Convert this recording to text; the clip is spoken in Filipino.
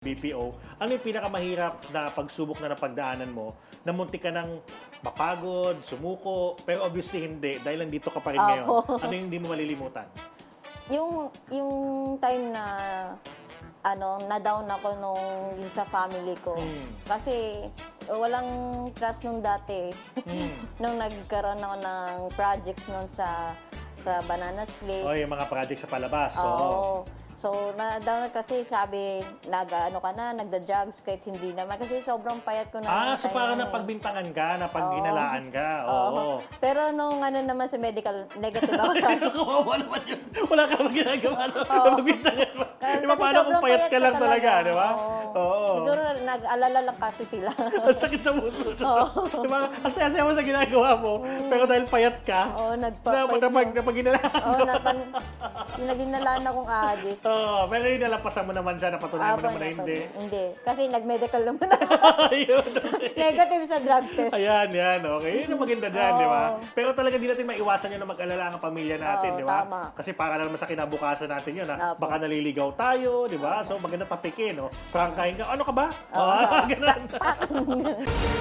BPO, ano yung pinakamahirap na pagsubok na napagdaanan mo na munti ka ng mapagod, sumuko, pero obviously hindi dahil nandito ka pa rin ngayon. Ano yung hindi mo malilimutan? Yung, yung time na ano, na-down ako nung yung sa family ko. Hmm. Kasi walang trust nung dati. Hmm. nung nagkaroon ako ng projects nun sa sa Banana Split. O yung mga project sa palabas. So, Oo. So, na-down kasi sabi, nag, ano ka na, nagda-drugs kahit hindi naman. Kasi sobrang payat ko na. ah, so parang na napagbintangan ka, napagginalaan ka. Oo. Oo. Pero nung ano naman sa medical, negative ako sa... Ano, kawawa naman yun. Wala ka naman ginagawa. Oo. Napagbintangan mo. Kasi Di ba, paano kung payat ka lang talaga, di ba? Oo. Oo. Siguro nag-alala lang kasi sila. Ang sakit sa puso. Di ba? Ang saya-saya mo sa ginagawa mo, pero dahil payat ka, Oo, na, nagpapayat napag, mo. napaginalaan Oo, napan, pinaginalaan akong addict. Oo, pero yun nalampasan mo naman siya, napatunayan mo Habang naman na napag- hindi. Hindi. Kasi nag-medical naman ako. Ayun. Negative sa drug test. Ayan, yan. Okay. Yun ang maganda dyan, di ba? Oo. Pero talaga di natin maiwasan yun na mag-alala ang pamilya natin, Oo, di ba? tama. Kasi para na naman sa kinabukasan natin yun, ha? Opo. baka naliligaw tayo, di ba? So maganda tapikin, no? Prangkahin ka, ano ka ba? Oo. Ah, ganun.